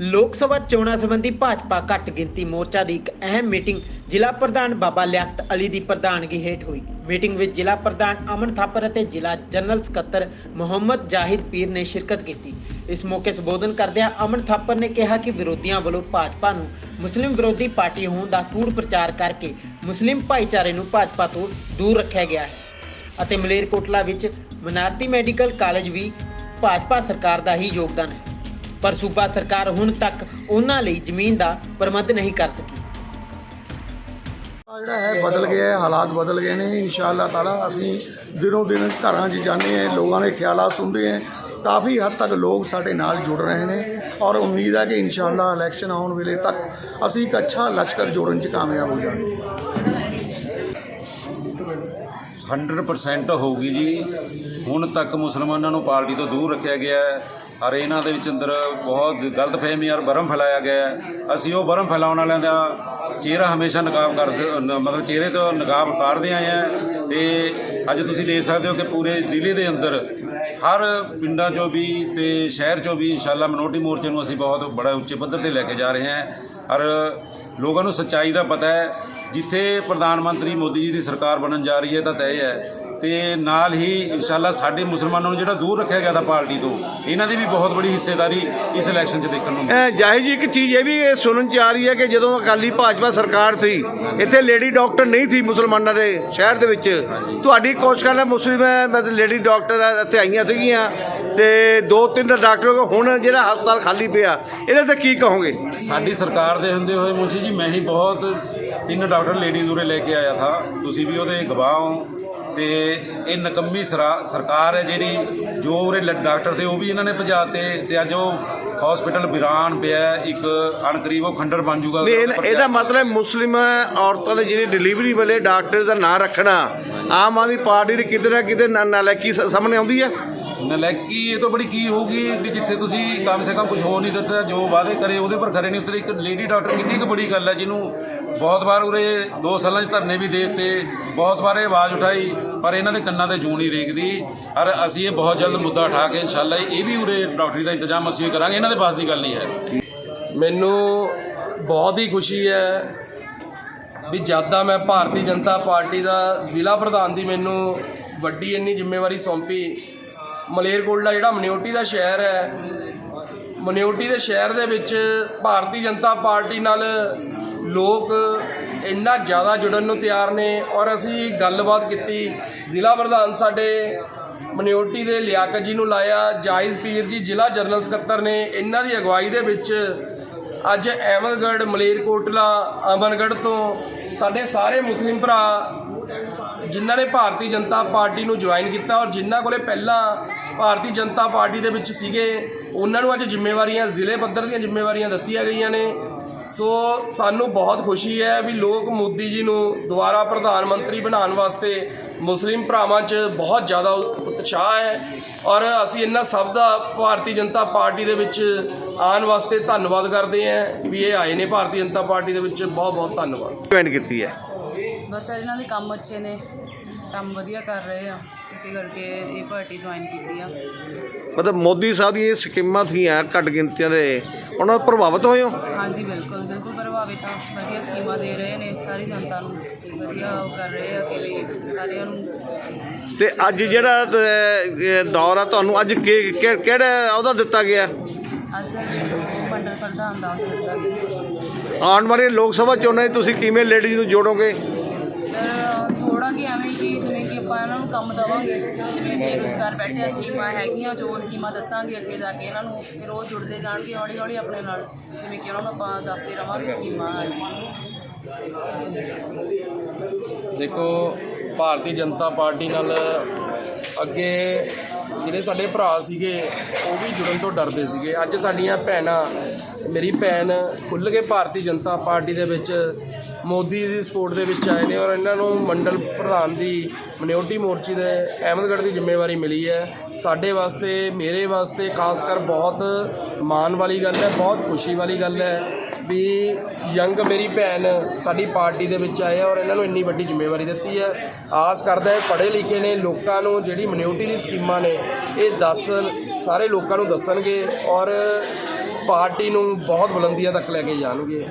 ਲੋਕ ਸਭਾ ਚੋਣਾਂ ਸੰਬੰਧੀ ਭਾਜਪਾ ਘੱਟ ਗਿਣਤੀ ਮੋਰਚਾ ਦੀ ਇੱਕ ਅਹਿਮ ਮੀਟਿੰਗ ਜ਼ਿਲ੍ਹਾ ਪ੍ਰਧਾਨ ਬਾਬਾ ਲਿਆਕਤ ਅਲੀ ਦੀ ਪ੍ਰਧਾਨਗੀ ਹੇਠ ਹੋਈ। ਮੀਟਿੰਗ ਵਿੱਚ ਜ਼ਿਲ੍ਹਾ ਪ੍ਰਧਾਨ ਅਮਨ ਥਾਪਰ ਅਤੇ ਜ਼ਿਲ੍ਹਾ ਜਨਰਲ ਸਕੱਤਰ ਮੁਹੰਮਦ ਜਾਹਿਦ ਪੀਰ ਨੇ ਸ਼ਿਰਕਤ ਕੀਤੀ। ਇਸ ਮੌਕੇ ਸੰਬੋਧਨ ਕਰਦਿਆਂ ਅਮਨ ਥਾਪਰ ਨੇ ਕਿਹਾ ਕਿ ਵਿਰੋਧੀਆਂ ਵੱਲੋਂ ਭਾਜਪਾ ਨੂੰ ਮੁਸਲਿਮ ਵਿਰੋਧੀ ਪਾਰਟੀ ਹੋਣ ਦਾ ਕੂੜ ਪ੍ਰਚਾਰ ਕਰਕੇ ਮੁਸਲਿਮ ਭਾਈਚਾਰੇ ਨੂੰ ਭਾਜਪਾ ਤੋਂ ਦੂਰ ਰੱਖਿਆ ਗਿਆ ਹੈ ਅਤੇ ਮਲੇਰਕੋਟਲਾ ਵਿੱਚ ਮਨਾਰਤੀ ਮੈਡੀਕਲ ਕਾਲਜ ਵੀ ਭਾਜਪਾ ਸਰਕਾਰ ਦਾ ਹੀ ਯੋਗਦਾਨ ਹੈ। ਪਰ ਸੂਬਾ ਸਰਕਾਰ ਹੁਣ ਤੱਕ ਉਹਨਾਂ ਲਈ ਜ਼ਮੀਨ ਦਾ ਪ੍ਰਬੰਧ ਨਹੀਂ ਕਰ ਸਕੀ। ਆ ਜਿਹੜਾ ਹੈ ਬਦਲ ਗਿਆ ਹੈ ਹਾਲਾਤ ਬਦਲ ਗਏ ਨੇ ਇਨਸ਼ਾਅੱਲਾ ਤਾਲਾ ਅਸੀਂ ਦਿਨੋਂ ਦਿਨ ਘਰਾਂ 'ਚ ਜਾਂਦੇ ਹਾਂ ਲੋਕਾਂ ਦੇ ਖਿਆਲਾਂ ਸੁਣਦੇ ਹਾਂ। ਕਾਫੀ ਹੱਦ ਤੱਕ ਲੋਕ ਸਾਡੇ ਨਾਲ ਜੁੜ ਰਹੇ ਨੇ ਔਰ ਉਮੀਦ ਹੈ ਕਿ ਇਨਸ਼ਾਅੱਲਾ ਇਲੈਕਸ਼ਨ ਆਉਣ ਵੇਲੇ ਤੱਕ ਅਸੀਂ ਇੱਕ ਅੱਛਾ ਲਸ਼ਕਰ ਜੋੜਨ 'ਚ ਕਾਮਯਾਬ ਹੋ ਜਾਵਾਂਗੇ। 100% ਹੋਊਗੀ ਜੀ। ਹੁਣ ਤੱਕ ਮੁਸਲਮਾਨਾਂ ਨੂੰ ਪਾਰਟੀ ਤੋਂ ਦੂਰ ਰੱਖਿਆ ਗਿਆ ਹੈ। ਔਰ ਇਹਨਾਂ ਦੇ ਵਿੱਚ ਅੰਦਰ ਬਹੁਤ ਗਲਤਫਹਿਮੀ ਔਰ ਬਰਮ ਫੈਲਾਇਆ ਗਿਆ ਹੈ। ਅਸੀਂ ਉਹ ਭਰਮ ਫੈਲਾਉਣ ਵਾਲਿਆਂ ਦਾ ਚਿਹਰਾ ਹਮੇਸ਼ਾ ਨਕਾਬ ਕਰਦੇ ਨ- ਮਤਲਬ ਚਿਹਰੇ ਤੋਂ ਨਕਾਬ ਉਤਾਰਦੇ ਆਏ ਆ ਤੇ ਅੱਜ ਤੁਸੀਂ ਦੇਖ ਸਕਦੇ ਹੋ ਕਿ ਪੂਰੇ ਜ਼ਿਲ੍ਹੇ ਦੇ ਅੰਦਰ ਹਰ ਪਿੰਡਾਂ 'ਚੋਂ ਵੀ ਤੇ ਸ਼ਹਿਰ 'ਚੋਂ ਵੀ ਇਨਸ਼ਾਅੱਲਾ ਮਨੋਟੀ ਮੋਰਚੇ ਨੂੰ ਅਸੀਂ ਬਹੁਤ ਬੜਾ ਉੱਚੇ ਪੱਧਰ ਤੇ ਲੈ ਕੇ ਜਾ ਰਹੇ ਹਾਂ। ਔਰ ਲੋਕਾਂ ਨੂੰ ਸੱਚਾਈ ਦਾ ਪਤਾ ਹੈ, ਜਿੱਥੇ ਪ੍ਰਧਾਨ ਮੰਤਰੀ ਮੋਦੀ ਜੀ ਦੀ ਸਰਕਾਰ ਬਣਨ ਜਾ ਰਹੀ ਹੈ ਤਾਂ ਤੈਅ ਹੈ। ਤੇ ਨਾਲ ਹੀ ਇਨਸ਼ਾਅੱਲਾ ਸਾਡੇ ਮੁਸਲਮਾਨਾਂ ਨੂੰ ਜਿਹੜਾ ਦੂਰ ਰੱਖਿਆ ਗਿਆ ਦਾ ਪਾਰਟੀ ਤੋਂ ਇਹਨਾਂ ਦੀ ਵੀ ਬਹੁਤ ਬੜੀ ਹਿੱਸੇਦਾਰੀ ਇਸ ਇਲੈਕਸ਼ਨ 'ਚ ਦੇਖਣ ਨੂੰ ਮਿਲੀ। ਜਾਹਿਦ ਜੀ ਇੱਕ ਚੀਜ਼ ਇਹ ਵੀ ਇਹ ਸੁਣਨ ਚ ਆ ਰਹੀ ਹੈ ਕਿ ਜਦੋਂ ਅਕਾਲੀ ਭਾਜਪਾ ਸਰਕਾਰ ਸੀ ਇੱਥੇ ਲੇਡੀ ਡਾਕਟਰ ਨਹੀਂ ਸੀ ਮੁਸਲਮਾਨਾਂ ਦੇ ਸ਼ਹਿਰ ਦੇ ਵਿੱਚ। ਤੁਹਾਡੀ ਕੋਸ਼ਿਸ਼ ਨਾਲ ਮੁਸਲਿਮ ਮਤਲਬ ਲੇਡੀ ਡਾਕਟਰ ਇੱਥੇ ਆਈਆਂ ਸੀਗੀਆਂ। ਤੇ ਦੋ ਤਿੰਨ ਡਾਕਟਰ ਹੁਣ ਜਿਹੜਾ ਹਸਪਤਾਲ ਖਾਲੀ ਪਿਆ ਇਹਦੇ ਤੇ ਕੀ ਕਹੋਗੇ? ਸਾਡੀ ਸਰਕਾਰ ਦੇ ਹੁੰਦੇ ਹੋਏ ਮੁੰਸ਼ੀ ਜੀ ਮੈਂ ਹੀ ਬਹੁਤ ਤਿੰਨ ਡਾਕਟਰ ਲੇਡੀ ਦੂਰੇ ਲੈ ਕੇ ਆਇਆ ਥਾ। ਤੁਸੀਂ ਵੀ ਉਹਦੇ ਗਵਾਹ ਹੋ। ਤੇ ਇਹ ਨਕੰਮੀ ਸਰਾ- ਸਰਕਾਰ ਹੈ ਜਿਹੜੀ ਜੋ ਉਰੇ ਡਾਕਟਰ ਤੇ ਉਹ ਵੀ ਇਹਨਾਂ ਨੇ ਭਜਾਤੇ ਤੇ ਅੱਜ ਉਹ ਹਸਪੀਟਲ ਵਿਰਾਨ ਪਿਆ ਇੱਕ ਅਣਕਰੀਬ ਉਹ ਖੰਡਰ ਬਣ ਜੂਗਾ ਇਹਦਾ- ਮਤਲਬ ਮੁਸਲਿਮ ਔਰਤਾਂ ਦੇ ਜਿਹੜੀ ਡਿਲੀਵਰੀ ਵੇਲੇ ਡਾਕਟਰ ਦਾ ਨਾਂ ਰੱਖਣਾ ਆਮ ਆਦਮੀ ਪਾਰਟੀ ਦੀ ਕਿਤੇ ਨਾ ਕਿਤੇ ਨਾ- ਨਾਲਾਇਕੀ ਸਾਹਮਣੇ ਆਉਂਦੀ ਹੈ। ਨਲਾਇਕੀ ਇਹ ਤੋਂ ਬੜੀ ਕੀ ਹੋਊਗੀ ਵੀ ਜਿੱਥੇ ਤੁਸੀਂ ਕਮ ਸੇ ਕਮ ਕੁਝ ਹੋ ਨਹੀਂ ਦਿੱਤਾ ਜੋ ਵਾਅਦੇ ਕਰੇ ਉਹਦੇ ਪਰ ਖਰੇ ਨਹੀਂ ਉਤਰੇ। ਇੱਕ ਲੇਡੀ ਡਾਕਟਰ ਕਿੰਨੀ ਕੁ ਬੜੀ ਗੱਲ ਹੈ ਜਿਹਨੂੰ ਬਹੁਤ ਵਾਰ ਉਰੇ 2 ਸਾਲਾਂ 'ਚ ਧਰਨੇ ਵੀ ਦੇ ਦਿੱਤੇ, ਬਹੁਤ ਵਾਰ ਇਹ ਆਵਾਜ਼ ਉਠਾਈ, ਪਰ ਇਹਨਾਂ ਦੇ ਕੰਨਾਂ ਤੇ ਜੂੰ ਨਹੀਂ ਰੇਕਦੀ ਔਰ ਅਸੀਂ ਇਹ ਬਹੁਤ ਜਲਦ ਮੁੱਦਾ ਉਠਾ ਕੇ ਇਨਸ਼ਾਅੱਲਾ ਇਹ ਵੀ ਉਰੇ ਡਾਕਟਰੀ ਦਾ ਇੰਤਜ਼ਾਮ ਅਸੀਂ ਕਰਾਂਗੇ, ਇਹਨਾਂ ਦੇ ਪਾਸ ਦੀ ਗੱਲ ਨਹੀਂ ਹੈ। ਮੈਨੂੰ ਬਹੁਤ ਹੀ ਖੁਸ਼ੀ ਹੈ ਵੀ ਜਦਾਂ ਮੈਂ ਭਾਰਤੀ ਜਨਤਾ ਪਾਰਟੀ ਦਾ ਜ਼ਿਲ੍ਹਾ ਪ੍ਰਧਾਨ ਦੀ ਮੈਨੂੰ ਵੱਡੀ ਇੰਨੀ ਜ਼ਿੰਮੇਵਾਰੀ ਸੌਂਪੀ ਮਲੇਰਕੋਟਲਾ ਜਿਹੜਾ ਮਨਿਓਟੀ ਦਾ ਸ਼ਹਿਰ ਹੈ, ਮਨਿਓਟੀ ਦੇ ਸ਼ਹਿਰ ਦੇ ਵਿੱਚ ਭਾਰਤੀ ਜਨਤਾ ਪਾਰਟੀ ਨਾਲ ਲੋਕ ਇੰਨਾ ਜ਼ਿਆਦਾ ਜੁੜਨ ਨੂੰ ਤਿਆਰ ਨੇ ਔਰ ਅਸੀਂ ਗੱਲਬਾਤ ਕੀਤੀ। ਜ਼ਿਲ੍ਹਾ ਪ੍ਰਧਾਨ ਸਾਡੇ ਮਨਿਓਟੀ ਦੇ ਲਿਆਕਤ ਜੀ ਨੂੰ ਲਾਇਆ। ਜਾਇਦ ਪੀਰ ਜੀ ਜ਼ਿਲ੍ਹਾ ਜਨਰਲ ਸਕੱਤਰ ਨੇ ਇਹਨਾਂ ਦੀ ਅਗਵਾਈ ਦੇ ਵਿੱਚ ਅੱਜ ਅਹਿਮਦਗੜ੍ਹ, ਮਲੇਰਕੋਟਲਾ, ਅਮਨਗੜ੍ਹ ਤੋਂ ਸਾਡੇ ਸਾਰੇ ਮੁਸਲਿਮ ਭਰਾ ਜਿਨ੍ਹਾਂ ਨੇ ਭਾਰਤੀ ਜਨਤਾ ਪਾਰਟੀ ਨੂੰ ਜੁਆਇਨ ਕੀਤਾ ਔਰ ਜਿਨ੍ਹਾਂ ਕੋਲੇ ਪਹਿਲਾਂ ਭਾਰਤੀ ਜਨਤਾ ਪਾਰਟੀ ਦੇ ਵਿੱਚ ਸੀਗੇ, ਉਹਨਾਂ ਨੂੰ ਅੱਜ ਜ਼ਿੰਮੇਵਾਰੀਆਂ, ਜ਼ਿਲ੍ਹੇ ਪੱਧਰ ਦੀਆਂ ਜ਼ਿੰਮੇਵਾਰੀਆਂ ਦਿੱਤੀਆਂ ਗਈਆਂ ਨੇ। ਸੋ ਸਾਨੂੰ ਬਹੁਤ ਖੁਸ਼ੀ ਹੈ ਵੀ ਲੋਕ ਮੋਦੀ ਜੀ ਨੂੰ ਦੁਬਾਰਾ ਪ੍ਰਧਾਨ ਮੰਤਰੀ ਬਣਾਉਣ ਵਾਸਤੇ ਮੁਸਲਿਮ ਭਰਾਵਾਂ 'ਚ ਬਹੁਤ ਜ਼ਿਆਦਾ ਉਤਸ਼ਾਹ ਹੈ ਔਰ ਅਸੀਂ ਇਹਨਾਂ ਸਭ ਦਾ ਭਾਰਤੀ ਜਨਤਾ ਪਾਰਟੀ ਦੇ ਵਿੱਚ ਆਉਣ ਵਾਸਤੇ ਧੰਨਵਾਦ ਕਰਦੇ ਹਾਂ ਵੀ ਇਹ ਆਏ ਨੇ ਭਾਰਤੀ ਜਨਤਾ ਪਾਰਟੀ ਦੇ ਵਿੱਚ ਬਹੁਤ ਬਹੁਤ ਧੰਨਵਾਦ। ਜੁਆਇਨ ਕੀਤੀ ਹੈ। ਬਸ ਸਰ ਇਹਨਾਂ ਦੇ ਕੰਮ ਅੱਛੇ ਨੇ ਕੰਮ ਵਧੀਆ ਕਰ ਰਹੇ ਆ। ਇਸੇ ਕਰਕੇ ਇਹ ਪਾਰਟੀ ਜੁਆਇਨ ਕੀਤੀ ਆ। ਮਤਲਬ ਮੋਦੀ ਸਾਹਿਬ ਦੀਆਂ ਇਹ ਸਕੀਮਾਂ ਸੀਗੀਆਂ ਘੱਟ ਗਿਣਤੀਆਂ ਦੇ ਉਹਨਾਂ ਤੋਂ ਪ੍ਰਭਾਵਿਤ ਹੋਏ ਹੋ? ਹਾਂਜੀ ਬਿਲਕੁਲ ਬਿਲਕੁਲ ਪ੍ਰਭਾਵਿਤ ਆ। ਵਧੀਆ ਸਕੀਮਾਂ ਦੇ ਰਹੇ ਨੇ ਸਾਰੀ ਜਨਤਾ ਨੂੰ। ਵਧੀਆ ਉਹ ਕਰ ਰਹੇ ਆ ਕਿ ਵੀ ਸਾਰਿਆਂ ਨੂੰ ਤੇ ਅੱਜ ਜਿਹੜਾ ਅਹ, ਦੌਰ ਆ ਤੁਹਾਨੂੰ ਅੱਜ ਕਿ- ਕਿ- ਕਿਹੜਾ ਉਹਦਾ ਦਿੱਤਾ ਗਿਆ? ਅੱਜ ਉਹ ਮੰਡਲ ਪ੍ਰਧਾਨ ਦਾ ਅਹੁਦਾ ਦਿੱਤਾ ਗਿਆ। ਆਉਣ ਵਾਲੀ ਲੋਕ ਸਭਾ ਚੋਣਾਂ 'ਚ ਤੁਸੀਂ ਕਿਵੇਂ ਲੇਡੀਜ਼ ਨੂੰ ਜੋੜੋਗੇ? ਸਰ ਕਿ ਜਿਵੇਂ ਕਿ ਆਪਾਂ ਇਹਨਾਂ ਨੂੰ ਕੰਮ ਦੇਵਾਂਗੇ ਜਿਵੇਂ ਬੇਰੁਜ਼ਗਾਰ ਬੈਠੇ ਆ, ਸਕੀਮਾਂ ਹੈਗੀਆਂ, ਜੋ ਸਕੀਮਾਂ ਦੱਸਾਂਗੇ, ਅੱਗੇ ਜਾ ਕੇ ਇਹਨਾਂ ਨੂੰ ਫਿਰ ਉਹ ਜੁੜਦੇ ਜਾਣਗੇ ਹੌਲੀ ਹੌਲੀ ਆਪਣੇ ਨਾਲ, ਜਿਵੇਂ ਕਿ ਉਹਨਾਂ ਨੂੰ ਆਪਾਂ ਦੱਸਦੇ ਰਵਾਂਗੇ ਸਕੀਮਾਂ ਹਾਂਜੀ ਦੇਖੋ, ਭਾਰਤੀ ਜਨਤਾ ਪਾਰਟੀ ਨਾਲ ਅੱਗੇ ਜਿਹੜੇ ਸਾਡੇ ਭਰਾ ਸੀਗੇ, ਉਹ ਵੀ ਜੁੜਨ ਤੋਂ ਡਰਦੇ ਸੀਗੇ। ਅੱਜ ਸਾਡੀਆਂ ਭੈਣਾਂ, ਮੇਰੀ ਭੈਣ ਖੁੱਲ੍ਹ ਕੇ ਭਾਰਤੀ ਜਨਤਾ ਪਾਰਟੀ ਦੇ ਵਿੱਚ ਮੋਦੀ ਦੀ ਸਪੋਰਟ ਦੇ ਵਿੱਚ ਆਏ ਨੇ ਔਰ ਇਹਨਾਂ ਨੂੰ ਮੰਡਲ ਪ੍ਰਧਾਨ ਦੀ ਮਨਿਓਰਟੀ ਮੋਰਚੇ ਦੇ ਅਹਿਮਦਗੜ੍ਹ ਦੀ ਜ਼ਿੰਮੇਵਾਰੀ ਮਿਲੀ ਹੈ। ਸਾਡੇ ਵਾਸਤੇ, ਮੇਰੇ ਵਾਸਤੇ ਖਾਸ ਕਰ ਬਹੁਤ ਮਾਣ ਵਾਲੀ ਗੱਲ ਹੈ, ਬਹੁਤ ਖੁਸ਼ੀ ਵਾਲੀ ਗੱਲ ਹੈ ਵੀ ਯੰਗ ਮੇਰੀ ਭੈਣ ਸਾਡੀ ਪਾਰਟੀ ਦੇ ਵਿੱਚ ਆਏ ਔਰ ਇਹਨਾਂ ਨੂੰ ਇੰਨੀ ਵੱਡੀ ਜ਼ਿੰਮੇਵਾਰੀ ਦਿੱਤੀ ਹੈ। ਆਸ ਕਰਦਾ ਹੈ ਪੜ੍ਹੇ ਲਿਖੇ ਨੇ, ਲੋਕਾਂ ਨੂੰ ਜਿਹੜੀ ਮਨਿਓਰਟੀ ਦੀ ਸਕੀਮਾਂ ਨੇ, ਇਹ ਦੱਸ ਸਾਰੇ ਲੋਕਾਂ ਨੂੰ ਦੱਸਣਗੇ ਔਰ ਪਾਰਟੀ ਨੂੰ ਬਹੁਤ ਬੁਲੰਦੀਆਂ ਤੱਕ ਲੈ ਕੇ ਜਾਣਗੇ।